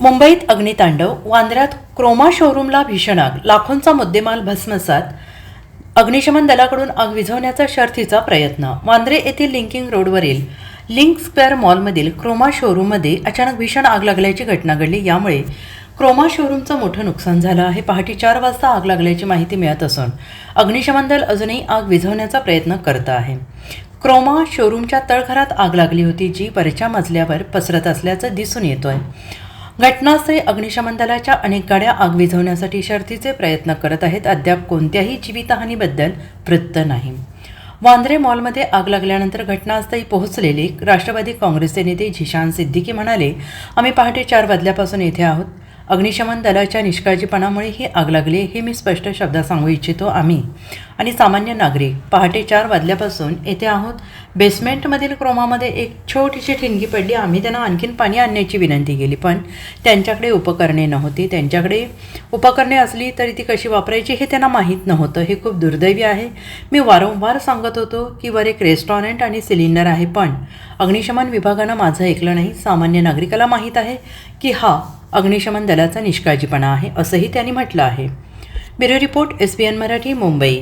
मुंबईत अग्नितांडव वांद्र्यात क्रोमा शोरूमला भीषण आग लाखोंचा मुद्देमाल भस्मसात अग्निशमन दलाकडून आग विझवण्याचा शर्थीचा प्रयत्न. वांद्रे येथील लिंकिंग रोडवरील लिंक स्क्वेअर मॉलमधील क्रोमा शोरूममध्ये अचानक भीषण आग लागल्याची घटना घडली. यामुळे क्रोमा शोरूमचं मोठं नुकसान झालं आहे. पहाटे चार वाजता आग लागल्याची माहिती मिळत असून अग्निशमन दल अजूनही आग विझवण्याचा प्रयत्न करत आहे. क्रोमा शोरूमच्या तळघरात आग लागली होती जी वरच्या मजल्यावर पसरत असल्याचं दिसून येतोय. घटनास्थळी अग्निशमन दलाच्या अनेक गाड्या आग विझवण्यासाठी शर्थीचे प्रयत्न करत आहेत. अद्याप कोणत्याही जीवितहानीबद्दल वृत्त नाही. वांद्रे मॉलमध्ये आग लागल्यानंतर घटनास्थळी पोहोचलेले राष्ट्रवादी काँग्रेसचे नेते झिशान सिद्दीकी म्हणाले आम्ही पहाटे चार वाजल्यापासून येथे आहोत. अग्निशमन दलाच्या निष्काळजीपणामुळे ही आग लागली हे मी स्पष्ट शब्दात सांगू इच्छितो आम्ही. आणि सामान्य नागरिक पहाटे चार वाजल्यापासून येथे आहोत. बेसमेंटमधील क्रोमामध्ये एक छोटीशी ठिणगी पडली. आम्ही त्यांना आणखीन पाणी आणण्याची विनंती केली पण त्यांच्याकडे उपकरणे नव्हती. त्यांच्याकडे उपकरणे असली तरी ती कशी वापरायची हे त्यांना माहीत नव्हतं. हे खूप दुर्दैवी आहे. मी वारंवार सांगत होतो की वर एक रेस्टॉरंट आणि सिलेंडर आहे पण अग्निशमन विभागानं माझं ऐकलं नाही. सामान्य नागरिकाला माहीत आहे की हा अग्निशमन दलाचा निष्काळजीपणा आहे असंही त्यांनी म्हटलं आहे. Bureau report S B N Marathi Mumbai.